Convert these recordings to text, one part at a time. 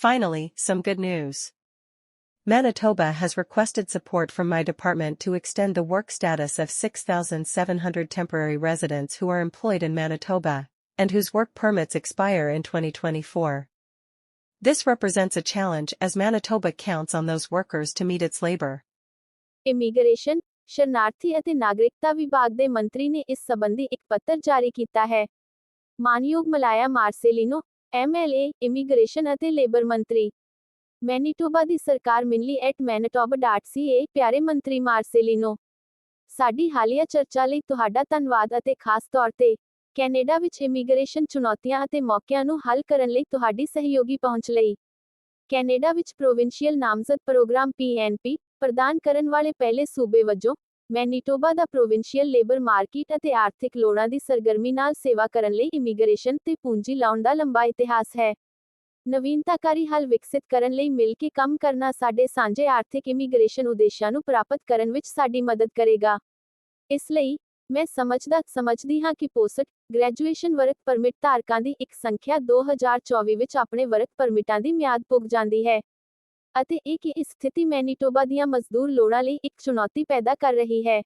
Finally, some good news. Manitoba has requested support from my department to extend the work status of 6,700 temporary residents who are employed in Manitoba and whose work permits expire in 2024. This represents a challenge as Manitoba counts on those workers to meet its labor. Immigration ਸ਼ਰਨਾਰਥੀ ਅਤੇ ਨਾਗਰਿਕਤਾ ਵਿਭਾਗ ਦੇ ਮੰਤਰੀ ਨੇ ਇਸ ਸੰਬੰਧੀ ਇੱਕ ਪੱਤਰ ਜਾਰੀ ਕੀਤਾ ਹੈ ਮਾਨਯੋਗ ਮਲਾਇਆ ਮਾਰਸੇਲਿਨੋ ਐਮਐਲਏ ਇਮੀਗ੍ਰੇਸ਼ਨ ਅਤੇ ਲੇਬਰ ਮੰਤਰੀ ਮੈਨੀਟੋਬਾ ਦੀ ਸਰਕਾਰ ਮਿਲਨੀ ਐਟ manitoba.ca ਪਿਆਰੇ ਮੰਤਰੀ ਮਾਰਸੇਲਿਨੋ। ਸਾਡੀ ਹਾਲੀਆ ਚਰਚਾ ਲਈ ਤੁਹਾਡਾ ਧੰਨਵਾਦ ਅਤੇ ਖਾਸ ਤੌਰ ਤੇ ਕੈਨੇਡਾ ਵਿੱਚ ਇਮੀਗ੍ਰੇਸ਼ਨ ਚੁਣੌਤੀਆਂ ਅਤੇ ਮੌਕਿਆਂ ਨੂੰ ਹੱਲ ਕਰਨ ਲਈ ਤੁਹਾਡੀ ਸਹਿਯੋਗੀ ਪਹੁੰਚ ਲਈ। ਕੈਨੇਡਾ ਵਿੱਚ ਪ੍ਰੋਵਿੰਸ਼ੀਅਲ ਨਾਮਜ਼ਦ ਪ੍ਰੋਗਰਾਮ PNP ਪ੍ਰਦਾਨ ਕਰਨ ਵਾਲੇ ਪਹਿਲੇ ਸੂਬੇ ਵਜੋਂ ਮੈਨੀਟੋਬਾ ਦਾ ਪ੍ਰੋਵਿੰਸ਼ੀਅਲ ਲੇਬਰ ਮਾਰਕੀਟ ਅਤੇ ਆਰਥਿਕ ਲੋੜਾਂ ਦੀ ਸਰਗਰਮੀ ਨਾਲ ਸੇਵਾ ਕਰਨ ਲਈ ਇਮੀਗ੍ਰੇਸ਼ਨ ਤੇ ਪੂੰਜੀ ਲਾਉਣ ਦਾ ਲੰਬਾ ਇਤਿਹਾਸ ਹੈ। ਨਵੀਨਤਾਕਾਰੀ ਹੱਲ ਵਿਕਸਿਤ ਕਰਨ ਲਈ ਮਿਲ ਕੇ ਕੰਮ ਕਰਨਾ ਸਾਡੇ ਸਾਂਝੇ ਆਰਥਿਕ ਇਮੀਗ੍ਰੇਸ਼ਨ ਉਦੇਸ਼ਾਂ ਨੂੰ ਪ੍ਰਾਪਤ ਕਰਨ ਵਿੱਚ ਸਾਡੀ ਮਦਦ ਕਰੇਗਾ। ਇਸ ਲਈ, ਮੈਂ ਸਮਝਦਾ, ਸਮਝਦੀ ਹਾਂ ਕਿ ਪੋਸਟ ਗ੍ਰੈਜੂਏਸ਼ਨ ਵਰਕ ਪਰਮਿਟ ਧਾਰਕਾਂ ਦੀ ਇੱਕ ਸੰਖਿਆ 2024 ਵਿੱਚ ਆਪਣੇ ਵਰਕ ਪਰਮਿਟਾਂ ਦੀ ਮਿਆਦ ਪੁੱਗ ਜਾਂਦੀ ਹੈ। ਅਤੇ ਇਹ ਕਿ ਇਸ ਸਥਿਤੀ ਮੈਨੀਟੋਬਾ ਦੀਆਂ ਮਜ਼ਦੂਰ ਲੋੜਾਂ ਲਈ ਇੱਕ ਚੁਣੌਤੀ ਪੈਦਾ ਕਰ ਰਹੀ ਹੈ।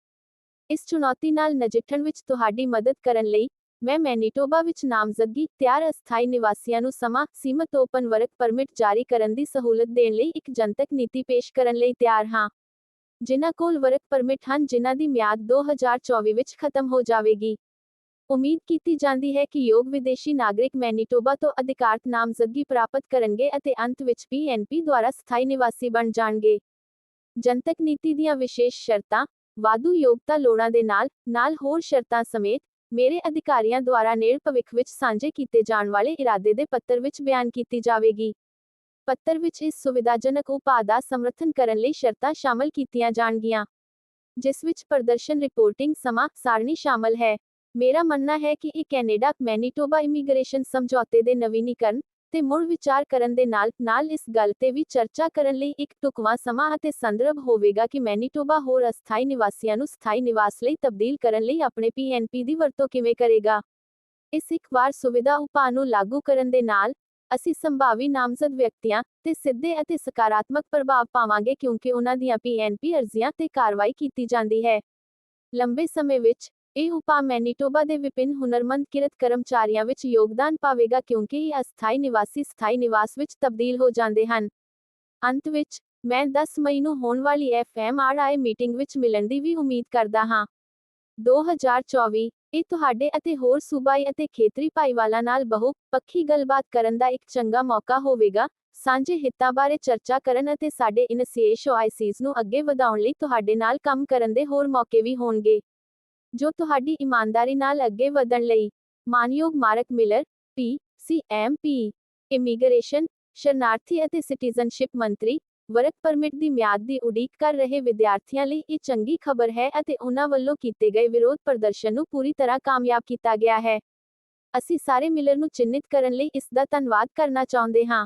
ਇਸ ਚੁਣੌਤੀ ਨਾਲ ਨਜਿੱਠਣ ਵਿੱਚ ਤੁਹਾਡੀ ਮਦਦ ਕਰਨ ਲਈ ਮੈਂ ਮੈਨੀਟੋਬਾ ਵਿੱਚ ਨਾਮਜ਼ਦਗੀ ਤਿਆਰ ਅਸਥਾਈ ਨਿਵਾਸੀਆਂ ਨੂੰ ਸਮਾਂ, ਸੀਮਤ ਓਪਨ ਵਰਕ ਪਰਮਿਟ ਜਾਰੀ ਕਰਨ ਦੀ ਸਹੂਲਤ ਦੇਣ ਲਈ ਇੱਕ ਜਨਤਕ ਨੀਤੀ ਪੇਸ਼ ਕਰਨ ਲਈ ਤਿਆਰ ਹਾਂ। ਜਿਨ੍ਹਾਂ ਕੋਲ ਵਰਕ ਪਰਮਿਟ ਹਨ, ਜਿਨ੍ਹਾਂ ਦੀ ਮਿਆਦ 2024 ਵਿੱਚ ਖਤਮ ਹੋ ਜਾਵੇਗੀ। ਉਮੀਦ ਕੀਤੀ ਜਾਂਦੀ ਹੈ ਕਿ ਯੋਗ ਵਿਦੇਸ਼ੀ ਨਾਗਰਿਕ ਮੈਨੀਟੋਬਾ ਤੋਂ ਅਧਿਕਾਰਤ ਨਾਮਜ਼ਦਗੀ ਪ੍ਰਾਪਤ ਕਰਨਗੇ ਅਤੇ ਅੰਤ ਵਿੱਚ ਪੀਐਨਪੀ ਦੁਆਰਾ ਸਥਾਈ ਨਿਵਾਸੀ ਬਣ ਜਾਣਗੇ। ਜਨਤਕ ਨੀਤੀ ਦੀਆਂ ਵਿਸ਼ੇਸ਼ ਸ਼ਰਤਾਂ, ਵਾਧੂ ਯੋਗਤਾ ਲੋੜਾਂ ਦੇ ਨਾਲ ਨਾਲ ਹੋਰ ਸ਼ਰਤਾਂ ਸਮੇਤ, ਮੇਰੇ ਅਧਿਕਾਰੀਆਂ ਦੁਆਰਾ ਨੇੜ ਭਵਿੱਖ ਵਿੱਚ ਸਾਂਝੇ ਕੀਤੇ ਜਾਣ ਵਾਲੇ ਇਰਾਦੇ ਦੇ ਪੱਤਰ ਵਿੱਚ ਬਿਆਨ ਕੀਤੀ ਜਾਵੇਗੀ। ਪੱਤਰ ਵਿੱਚ ਇਸ ਸੁਵਿਧਾਜਨਕ ਉਪਾਅ ਦਾ ਸਮਰਥਨ ਕਰਨ ਲਈ ਸ਼ਰਤਾਂ ਸ਼ਾਮਲ ਕੀਤੀਆਂ ਜਾਣਗੀਆਂ, ਜਿਸ ਵਿੱਚ ਪ੍ਰਦਰਸ਼ਨ, ਰਿਪੋਰਟਿੰਗ, ਸਮਾਂ ਸਾਰਣੀ ਸ਼ਾਮਲ ਹੈ। ਮੇਰਾ ਮੰਨਣਾ ਹੈ ਕਿ ਇਹ ਕੈਨੇਡਾ ਮੈਨੀਟੋਬਾ ਇਮੀਗ੍ਰੇਸ਼ਨ ਸਮਝੌਤੇ ਦੇ ਨਵੀਨੀਕਰਨ ਤੇ ਮੁੜ ਵਿਚਾਰ ਕਰਨ ਦੇ ਨਾਲ ਨਾਲ ਇਸ ਗੱਲ ਤੇ ਵੀ ਚਰਚਾ ਕਰਨ ਲਈ ਇੱਕ ਟੁਕਵਾ ਸਮਾਂ ਅਤੇ ਸੰਦਰਭ ਹੋਵੇਗਾ ਕਿ ਮੈਨੀਟੋਬਾ ਹੋਰ ਅਸਥਾਈ ਨਿਵਾਸੀਆਂ ਨੂੰ ਸਥਾਈ ਨਿਵਾਸ ਲਈ ਤਬਦੀਲ ਕਰਨ ਲਈ ਆਪਣੇ ਪੀਐਨਪੀ ਦੀ ਵਰਤੋਂ ਕਿਵੇਂ ਕਰੇਗਾ। ਇਸ ਇੱਕ ਵਾਰ ਸੁਵਿਧਾ ਉਪਾਅ ਨੂੰ ਲਾਗੂ ਕਰਨ ਦੇ ਨਾਲ ਅਸੀਂ ਸੰਭਾਵੀ ਨਾਮਜ਼ਦ ਵਿਅਕਤੀਆਂ ਤੇ ਸਿੱਧੇ ਅਤੇ ਸਕਾਰਾਤਮਕ ਪ੍ਰਭਾਵ ਪਾਵਾਂਗੇ ਕਿਉਂਕਿ ਉਹਨਾਂ ਦੀਆਂ ਪੀਐਨਪੀ ਅਰਜ਼ੀਆਂ ਤੇ ਕਾਰਵਾਈ ਕੀਤੀ ਜਾਂਦੀ ਹੈ। ਲੰਬੇ ਸਮੇਂ ਵਿੱਚ ਇਹ ਉਪਾਅ ਮੈਨੀਟੋਬਾ ਦੇ ਵਿਭਿੰਨ ਹੁਨਰਮੰਦ ਕਿਰਤ ਕਰਮਚਾਰੀਆਂ ਵਿੱਚ ਯੋਗਦਾਨ ਪਾਵੇਗਾ ਕਿਉਂਕਿ ਇਹ ਅਸਥਾਈ ਨਿਵਾਸੀ ਸਥਾਈ ਨਿਵਾਸ ਵਿੱਚ ਤਬਦੀਲ ਹੋ ਜਾਂਦੇ ਹਨ। ਅੰਤ ਵਿੱਚ, ਮੈਂ 10 ਮਈ ਨੂੰ ਹੋਣ ਵਾਲੀ ਐਫਐਮਆਰਆਈ ਮੀਟਿੰਗ ਵਿੱਚ ਮਿਲਣ ਦੀ ਵੀ ਉਮੀਦ ਕਰਦਾ ਹਾਂ। 2024 ਇਹ ਤੁਹਾਡੇ ਅਤੇ ਹੋਰ ਸੂਬਾਈ ਅਤੇ ਖੇਤਰੀ ਭਾਈਵਾਲਾਂ ਨਾਲ ਬਹੁ ਪੱਖੀ ਗੱਲਬਾਤ ਕਰਨ ਦਾ ਇੱਕ ਚੰਗਾ ਮੌਕਾ ਹੋਵੇਗਾ। ਸਾਂਝੇ ਹਿੱਤਾਂ ਬਾਰੇ ਚਰਚਾ ਕਰਨ ਅਤੇ ਸਾਡੇ ਇਨੀਸ਼ੀਏਟਿਵਸ ਨੂੰ ਅੱਗੇ ਵਧਾਉਣ ਲਈ ਤੁਹਾਡੇ ਨਾਲ ਕੰਮ ਕਰਨ ਦੇ ਹੋਰ ਮੌਕੇ ਵੀ ਹੋਣਗੇ। ਜੋ ਤੁਹਾਡੀ ਇਮਾਨਦਾਰੀ ਨਾਲ ਅੱਗੇ ਵਧਣ ਲਈ ਮਾਨਯੋਗ Mark Miller P C M P immigration, ਸ਼ਰਨਾਰਥੀ ਅਤੇ ਸਿਟੀਜ਼ਨਸ਼ਿਪ ਮੰਤਰੀ, ਵਰਕ ਪਰਮਿਟ ਦੀ ਮਿਆਦ ਦੀ ਉਡੀਕ ਕਰ ਰਹੇ ਵਿਦਿਆਰਥੀਆਂ ਲਈ ਇਹ ਚੰਗੀ ਖਬਰ ਹੈ ਅਤੇ ਉਹਨਾਂ ਵੱਲੋਂ ਕੀਤੇ ਗਏ ਵਿਰੋਧ ਪ੍ਰਦਰਸ਼ਨ ਨੂੰ ਪੂਰੀ ਤਰ੍ਹਾਂ ਕਾਮਯਾਬ ਕੀਤਾ ਗਿਆ ਹੈ। ਅਸੀਂ ਸਾਰੇ ਮਿਲਰ ਨੂੰ ਚਿੰਨਿਤ ਕਰਨ ਲਈ ਇਸ ਦਾ ਧੰਨਵਾਦ ਕਰਨਾ ਚਾਹੁੰਦੇ ਹਾਂ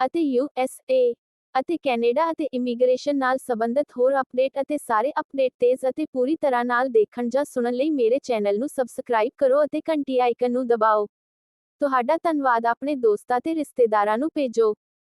ਅਤੇ ਯੂ ਐਸ ਏ ਅਤੇ ਕੈਨੇਡਾ ਅਤੇ ਇਮੀਗ੍ਰੇਸ਼ਨ ਨਾਲ ਸੰਬੰਧਿਤ ਹੋਰ ਅਪਡੇਟ ਅਤੇ ਸਾਰੇ ਅਪਡੇਟ ਤੇਜ਼ ਅਤੇ ਪੂਰੀ ਤਰ੍ਹਾਂ ਨਾਲ ਦੇਖਣ ਜਾਂ ਸੁਣਨ ਲਈ ਮੇਰੇ ਚੈਨਲ ਨੂੰ ਸਬਸਕ੍ਰਾਈਬ ਕਰੋ ਅਤੇ ਘੰਟੀ ਆਈਕਨ ਨੂੰ ਦਬਾਓ। ਤੁਹਾਡਾ ਧੰਨਵਾਦ ਆਪਣੇ ਦੋਸਤਾਂ ਤੇ ਰਿਸ਼ਤੇਦਾਰਾਂ ਨੂੰ ਭੇਜੋ।